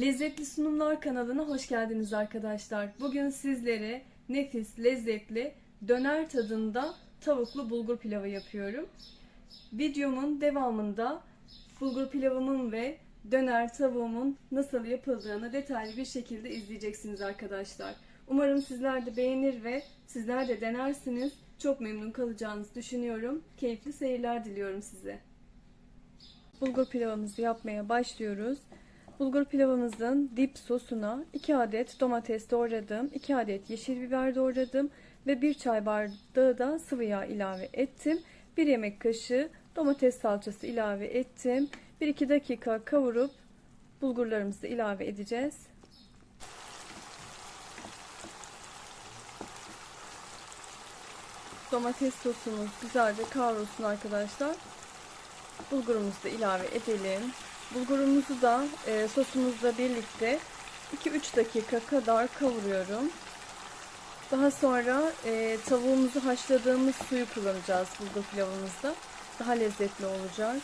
Lezzetli Sunumlar kanalına hoş geldiniz arkadaşlar. Bugün sizlere nefis, lezzetli, döner tadında tavuklu bulgur pilavı yapıyorum. Videomun devamında bulgur pilavımın ve döner tavuğumun nasıl yapıldığını detaylı bir şekilde izleyeceksiniz arkadaşlar. Umarım sizler de beğenir ve sizler de denersiniz. Çok memnun kalacağınızı düşünüyorum. Keyifli seyirler diliyorum size. Bulgur pilavımızı yapmaya başlıyoruz. Bulgur pilavımızın dip sosuna 2 adet domates doğradım, 2 adet yeşil biber doğradım ve 1 çay bardağı da sıvı yağ ilave ettim. 1 yemek kaşığı domates salçası ilave ettim. 1-2 dakika kavurup bulgurlarımızı ilave edeceğiz. Domates sosumuz güzelce kavrulsun arkadaşlar. Bulgurumuzu da ilave edelim. Bulgurumuzu da e, sosumuzla birlikte 2-3 dakika kadar kavuruyorum. Daha sonra e, tavuğumuzu haşladığımız suyu kullanacağız bulgur pilavımızda. Daha lezzetli olacak.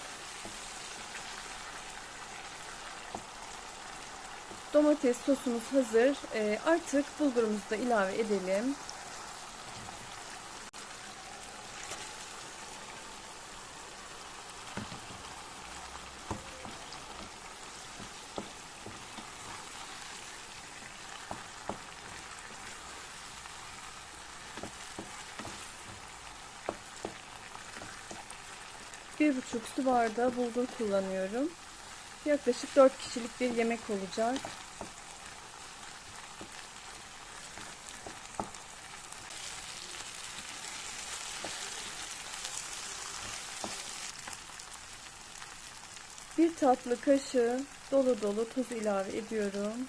Domates sosumuz hazır. E, artık bulgurumuzu da ilave edelim. Bir buçuk su bardağı bulgur kullanıyorum. Yaklaşık 4 kişilik bir yemek olacak. Bir tatlı kaşığı dolu dolu tuz ilave ediyorum.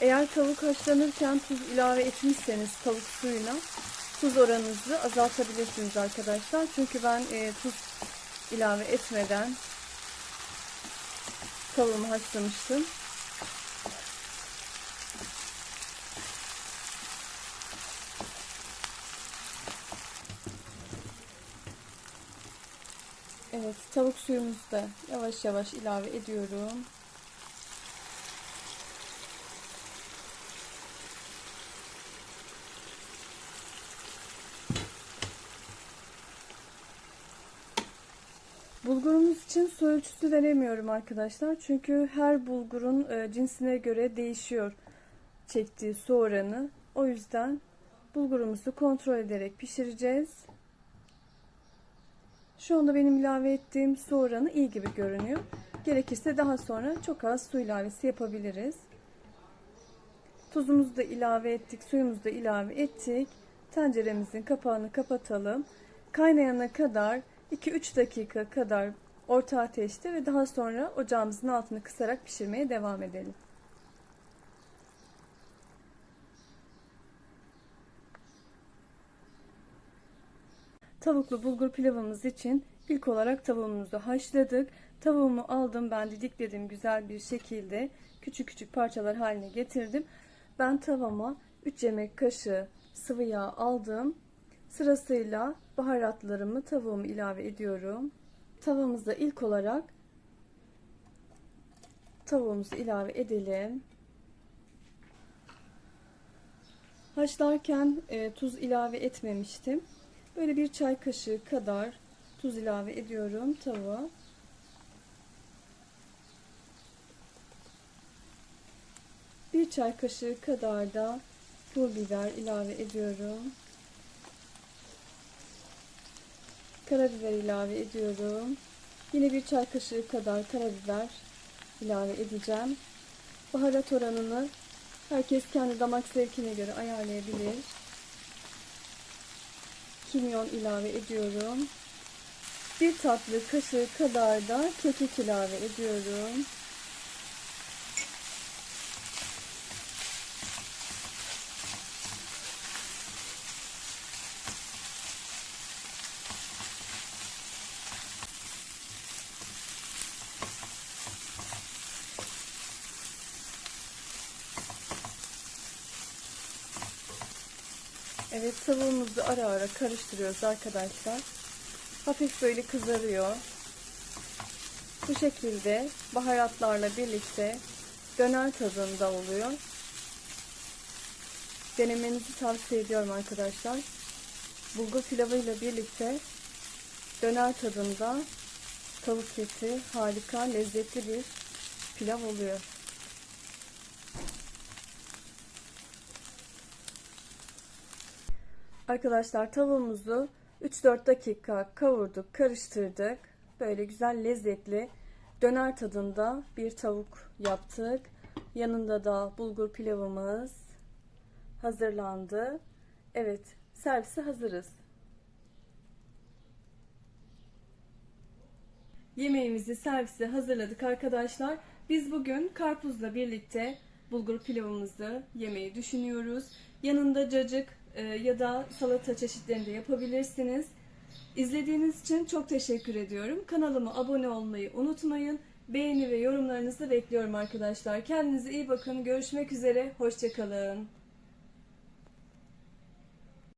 Eğer tavuk haşlanırken tuz ilave etmişseniz tavuk suyuna tuz oranınızı azaltabilirsiniz arkadaşlar. Çünkü ben e, tuz ilave etmeden tavuğumu haşlamıştım. Evet, tavuk suyumuzu da yavaş yavaş ilave ediyorum. Bulgurumuz için su ölçüsü veremiyorum arkadaşlar. Çünkü her bulgurun e, cinsine göre değişiyor çektiği su oranı. O yüzden bulgurumuzu kontrol ederek pişireceğiz. Şu anda benim ilave ettiğim su oranı iyi gibi görünüyor. Gerekirse daha sonra çok az su ilavesi yapabiliriz. Tuzumuzu da ilave ettik, suyumuzu da ilave ettik. Tenceremizin kapağını kapatalım. Kaynayana kadar 2-3 dakika kadar orta ateşte ve daha sonra ocağımızın altını kısarak pişirmeye devam edelim. Tavuklu bulgur pilavımız için ilk olarak tavuğumuzu haşladık. Tavuğumu aldım ben didikledim güzel bir şekilde küçük küçük parçalar haline getirdim. Ben tavama 3 yemek kaşığı sıvı yağ aldım. Sırasıyla baharatlarımı tavuğumu ilave ediyorum. Tavamıza ilk olarak tavuğumuzu ilave edelim. Haşlarken e, tuz ilave etmemiştim. Böyle bir çay kaşığı kadar tuz ilave ediyorum tavuğa. Bir çay kaşığı kadar da pul biber ilave ediyorum. Karabiber ilave ediyorum. Yine bir çay kaşığı kadar karabiber ilave edeceğim. Baharat oranını herkes kendi damak zevkine göre ayarlayabilir. Kimyon ilave ediyorum. Bir tatlı kaşığı kadar da kekik ilave ediyorum. Evet tavuğumuzu ara ara karıştırıyoruz arkadaşlar. Hafif böyle kızarıyor. Bu şekilde baharatlarla birlikte döner tadında oluyor. Denemenizi tavsiye ediyorum arkadaşlar. Bulgur pilavıyla birlikte döner tadında tavuk eti harika lezzetli bir pilav oluyor. Arkadaşlar tavuğumuzu 3-4 dakika kavurduk, karıştırdık. Böyle güzel lezzetli döner tadında bir tavuk yaptık. Yanında da bulgur pilavımız hazırlandı. Evet, servise hazırız. Yemeğimizi servise hazırladık arkadaşlar. Biz bugün karpuzla birlikte bulgur pilavımızı yemeyi düşünüyoruz. Yanında cacık e, ya da salata çeşitlerini de yapabilirsiniz. İzlediğiniz için çok teşekkür ediyorum. Kanalıma abone olmayı unutmayın. Beğeni ve yorumlarınızı bekliyorum arkadaşlar. Kendinize iyi bakın. Görüşmek üzere. Hoşçakalın.